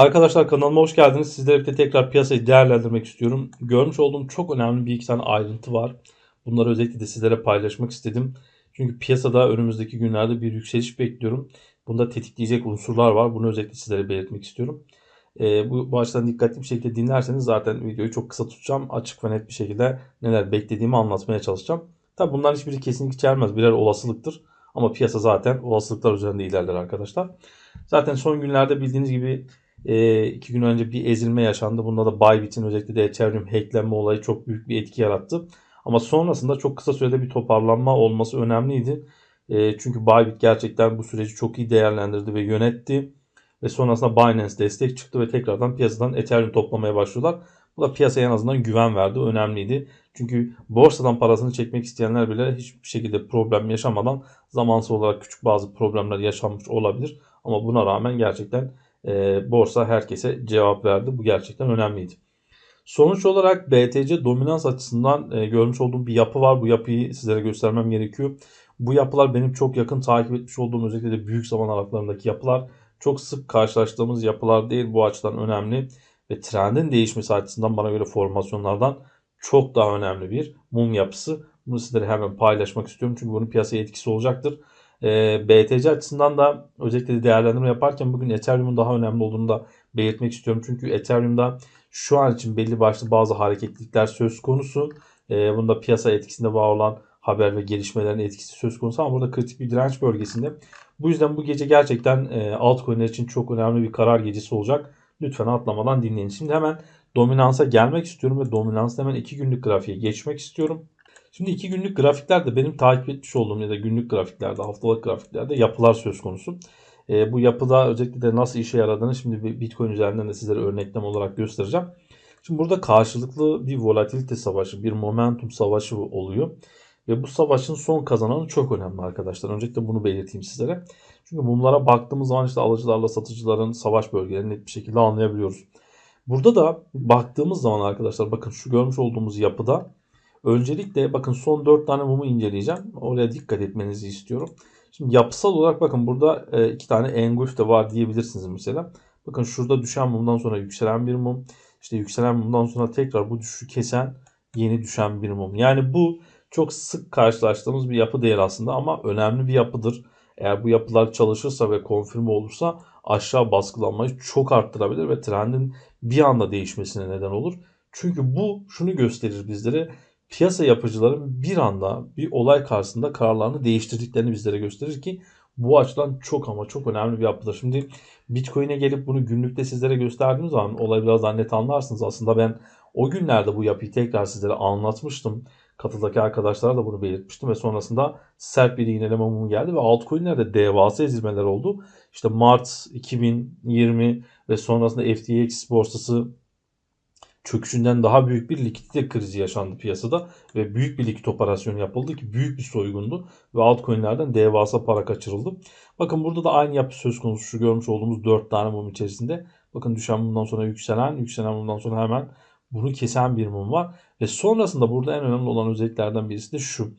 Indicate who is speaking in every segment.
Speaker 1: Arkadaşlar kanalıma hoş geldiniz. Sizlerle birlikte tekrar piyasayı değerlendirmek istiyorum. Görmüş olduğum çok önemli bir iki tane ayrıntı var. Bunları özellikle de sizlere paylaşmak istedim. Çünkü piyasada önümüzdeki günlerde bir yükseliş bekliyorum. Bunda tetikleyecek unsurlar var. Bunu özellikle sizlere belirtmek istiyorum. Ee, bu, bu açıdan dikkatli bir şekilde dinlerseniz zaten videoyu çok kısa tutacağım. Açık ve net bir şekilde neler beklediğimi anlatmaya çalışacağım. Tabi bunların hiçbiri kesinlik içermez. Birer olasılıktır. Ama piyasa zaten olasılıklar üzerinde ilerler arkadaşlar. Zaten son günlerde bildiğiniz gibi e, iki gün önce bir ezilme yaşandı. Bunda da Bybit'in özellikle de Ethereum hacklenme olayı çok büyük bir etki yarattı. Ama sonrasında çok kısa sürede bir toparlanma olması önemliydi. E, çünkü Bybit gerçekten bu süreci çok iyi değerlendirdi ve yönetti. Ve sonrasında Binance destek çıktı ve tekrardan piyasadan Ethereum toplamaya başlıyorlar. Bu da piyasaya en azından güven verdi. Önemliydi. Çünkü borsadan parasını çekmek isteyenler bile hiçbir şekilde problem yaşamadan zamansal olarak küçük bazı problemler yaşanmış olabilir. Ama buna rağmen gerçekten e, borsa herkese cevap verdi. Bu gerçekten önemliydi. Sonuç olarak BTC dominans açısından e, görmüş olduğum bir yapı var. Bu yapıyı sizlere göstermem gerekiyor. Bu yapılar benim çok yakın takip etmiş olduğum özellikle de büyük zaman aralıklarındaki yapılar. Çok sık karşılaştığımız yapılar değil. Bu açıdan önemli. Ve trendin değişmesi açısından bana göre formasyonlardan çok daha önemli bir mum yapısı. Bunu sizlere hemen paylaşmak istiyorum. Çünkü bunun piyasaya etkisi olacaktır. E, ee, BTC açısından da özellikle de değerlendirme yaparken bugün Ethereum'un daha önemli olduğunu da belirtmek istiyorum. Çünkü Ethereum'da şu an için belli başlı bazı hareketlilikler söz konusu. E, bunda piyasa etkisinde var olan haber ve gelişmelerin etkisi söz konusu ama burada kritik bir direnç bölgesinde. Bu yüzden bu gece gerçekten e, altcoin'ler için çok önemli bir karar gecesi olacak. Lütfen atlamadan dinleyin. Şimdi hemen dominansa gelmek istiyorum ve dominansta hemen 2 günlük grafiğe geçmek istiyorum. Şimdi iki günlük grafiklerde benim takip etmiş olduğum ya da günlük grafiklerde, haftalık grafiklerde yapılar söz konusu. E, bu yapıda özellikle de nasıl işe yaradığını şimdi Bitcoin üzerinden de sizlere örneklem olarak göstereceğim. Şimdi burada karşılıklı bir volatilite savaşı, bir momentum savaşı oluyor. Ve bu savaşın son kazananı çok önemli arkadaşlar. Öncelikle bunu belirteyim sizlere. Çünkü bunlara baktığımız zaman işte alıcılarla satıcıların savaş bölgelerini net bir şekilde anlayabiliyoruz. Burada da baktığımız zaman arkadaşlar bakın şu görmüş olduğumuz yapıda Öncelikle bakın son 4 tane mumu inceleyeceğim. Oraya dikkat etmenizi istiyorum. Şimdi yapısal olarak bakın burada e, iki tane enguş de var diyebilirsiniz mesela. Bakın şurada düşen mumdan sonra yükselen bir mum. İşte yükselen mumdan sonra tekrar bu düşüşü kesen yeni düşen bir mum. Yani bu çok sık karşılaştığımız bir yapı değil aslında ama önemli bir yapıdır. Eğer bu yapılar çalışırsa ve konfirme olursa aşağı baskılanmayı çok arttırabilir ve trendin bir anda değişmesine neden olur. Çünkü bu şunu gösterir bizlere piyasa yapıcıların bir anda bir olay karşısında kararlarını değiştirdiklerini bizlere gösterir ki bu açıdan çok ama çok önemli bir yapıdır. Şimdi Bitcoin'e gelip bunu günlükte sizlere gösterdiğim zaman olayı biraz daha net anlarsınız. Aslında ben o günlerde bu yapıyı tekrar sizlere anlatmıştım. Katıldaki arkadaşlara da bunu belirtmiştim ve sonrasında sert bir iğneleme mumu geldi ve altcoin'lerde devasa ezilmeler oldu. İşte Mart 2020 ve sonrasında FTX borsası çöküşünden daha büyük bir likidite krizi yaşandı piyasada ve büyük bir likit operasyonu yapıldı ki büyük bir soygundu ve altcoin'lerden devasa para kaçırıldı. Bakın burada da aynı yapı söz konusu şu görmüş olduğumuz 4 tane mum içerisinde. Bakın düşen mumdan sonra yükselen, yükselen mumdan sonra hemen bunu kesen bir mum var. Ve sonrasında burada en önemli olan özelliklerden birisi de şu.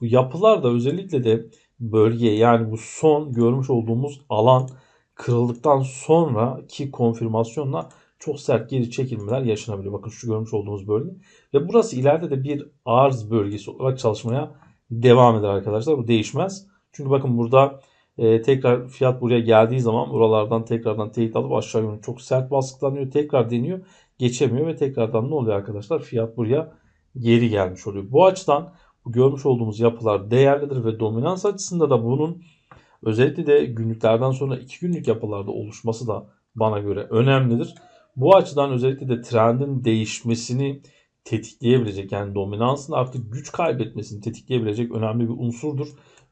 Speaker 1: Bu yapılar da özellikle de bölge yani bu son görmüş olduğumuz alan kırıldıktan sonraki konfirmasyonla çok sert geri çekilmeler yaşanabiliyor. Bakın şu görmüş olduğumuz bölge. Ve burası ileride de bir arz bölgesi olarak çalışmaya devam eder arkadaşlar. Bu değişmez. Çünkü bakın burada e, tekrar fiyat buraya geldiği zaman buralardan tekrardan teyit alıp aşağı yönlü çok sert baskılanıyor. Tekrar deniyor. Geçemiyor ve tekrardan ne oluyor arkadaşlar? Fiyat buraya geri gelmiş oluyor. Bu açıdan bu görmüş olduğumuz yapılar değerlidir ve dominans açısında da bunun özellikle de günlüklerden sonra iki günlük yapılarda oluşması da bana göre önemlidir. Bu açıdan özellikle de trendin değişmesini tetikleyebilecek yani dominansın artık güç kaybetmesini tetikleyebilecek önemli bir unsurdur.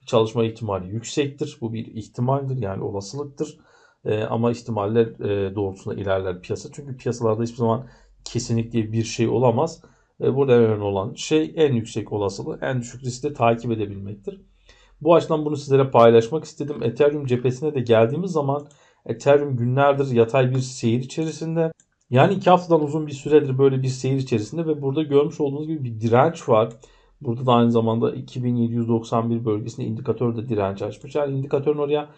Speaker 1: Çalışma ihtimali yüksektir. Bu bir ihtimaldir yani olasılıktır. E, ama ihtimaller e, doğrultusunda ilerler piyasa. Çünkü piyasalarda hiçbir zaman kesinlikle bir şey olamaz. E, burada önemli olan şey en yüksek olasılığı, en düşük riskte takip edebilmektir. Bu açıdan bunu sizlere paylaşmak istedim. Ethereum cephesine de geldiğimiz zaman Ethereum günlerdir yatay bir seyir içerisinde. Yani iki haftadan uzun bir süredir böyle bir seyir içerisinde ve burada görmüş olduğunuz gibi bir direnç var. Burada da aynı zamanda 2791 bölgesinde indikatör de direnç açmış. Yani indikatörün oraya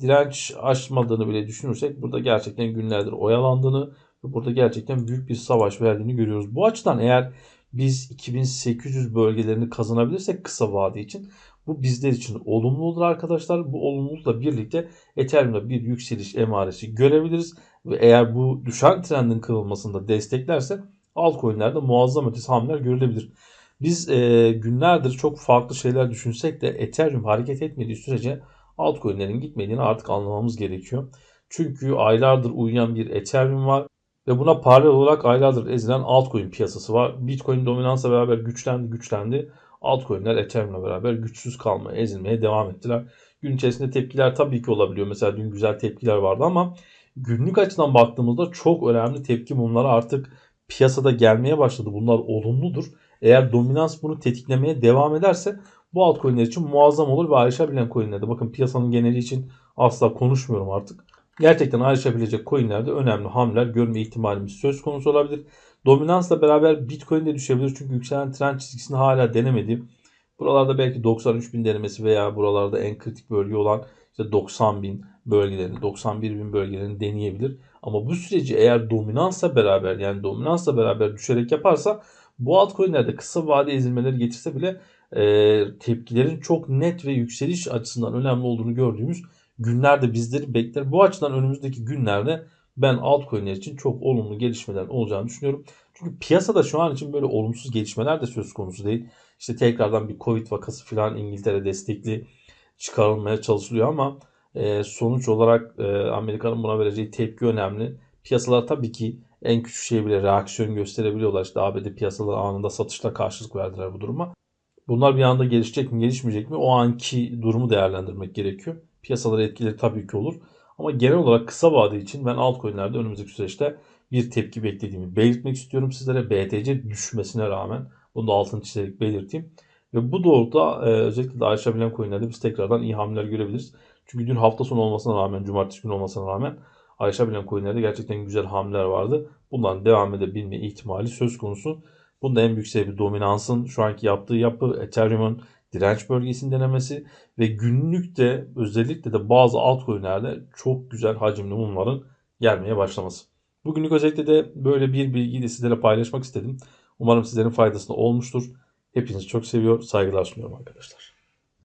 Speaker 1: direnç aşmadığını bile düşünürsek burada gerçekten günlerdir oyalandığını ve burada gerçekten büyük bir savaş verdiğini görüyoruz. Bu açıdan eğer biz 2800 bölgelerini kazanabilirsek kısa vade için bu bizler için olumlu olur arkadaşlar. Bu olumlulukla birlikte Ethereum'da bir yükseliş emaresi görebiliriz. Ve eğer bu düşen trendin kırılmasını da desteklerse altcoin'lerde muazzam ötesi hamleler görülebilir. Biz e, günlerdir çok farklı şeyler düşünsek de Ethereum hareket etmediği sürece altcoin'lerin gitmediğini artık anlamamız gerekiyor. Çünkü aylardır uyuyan bir Ethereum var ve buna paralel olarak aylardır ezilen altcoin piyasası var. Bitcoin dominansla beraber güçlendi güçlendi. Altcoin'ler Ethereum'la beraber güçsüz kalmaya, ezilmeye devam ettiler. Gün içerisinde tepkiler tabii ki olabiliyor. Mesela dün güzel tepkiler vardı ama günlük açıdan baktığımızda çok önemli tepki mumları artık piyasada gelmeye başladı. Bunlar olumludur. Eğer dominans bunu tetiklemeye devam ederse bu altcoin'ler için muazzam olur ve ayrışabilen coin'lerde bakın piyasanın geneli için asla konuşmuyorum artık. Gerçekten ayrışabilecek coin'lerde önemli hamleler görme ihtimalimiz söz konusu olabilir. Dominansla beraber Bitcoin de düşebilir çünkü yükselen trend çizgisini hala denemedi. Buralarda belki 93 bin denemesi veya buralarda en kritik bölge olan işte 90 bin bölgelerini, 91 bin bölgelerini deneyebilir. Ama bu süreci eğer dominansla beraber yani dominansla beraber düşerek yaparsa bu altcoin'lerde kısa vade ezilmeleri getirse bile tepkilerin çok net ve yükseliş açısından önemli olduğunu gördüğümüz günlerde bizleri bekler. Bu açıdan önümüzdeki günlerde ben altcoin'ler için çok olumlu gelişmeler olacağını düşünüyorum. Çünkü piyasada şu an için böyle olumsuz gelişmeler de söz konusu değil. İşte tekrardan bir Covid vakası falan İngiltere destekli çıkarılmaya çalışılıyor ama e, sonuç olarak e, Amerika'nın buna vereceği tepki önemli. Piyasalar tabii ki en küçük şeye bile reaksiyon gösterebiliyorlar. İşte ABD piyasaları anında satışla karşılık verdiler bu duruma. Bunlar bir anda gelişecek mi gelişmeyecek mi o anki durumu değerlendirmek gerekiyor. Piyasaları etkileri tabii ki olur. Ama genel olarak kısa vade için ben altcoin'lerde önümüzdeki süreçte bir tepki beklediğimi belirtmek istiyorum sizlere. BTC düşmesine rağmen bunu da altını çizerek belirteyim. Ve bu doğrultuda e, özellikle de aşabilen coinlerde biz tekrardan iyi hamleler görebiliriz. Çünkü dün hafta sonu olmasına rağmen, cumartesi günü olmasına rağmen aşabilen coinlerde gerçekten güzel hamleler vardı. Bundan devam edebilme ihtimali söz konusu. Bunda en büyük sebebi dominansın şu anki yaptığı yapı, Ethereum'un direnç bölgesini denemesi ve günlükte özellikle de bazı altcoin'lerde çok güzel hacimli mumların gelmeye başlaması. Bugünlük özellikle de böyle bir bilgiyi de sizlere paylaşmak istedim. Umarım sizlerin faydasına olmuştur. Hepinizi çok seviyor, saygılar sunuyorum arkadaşlar.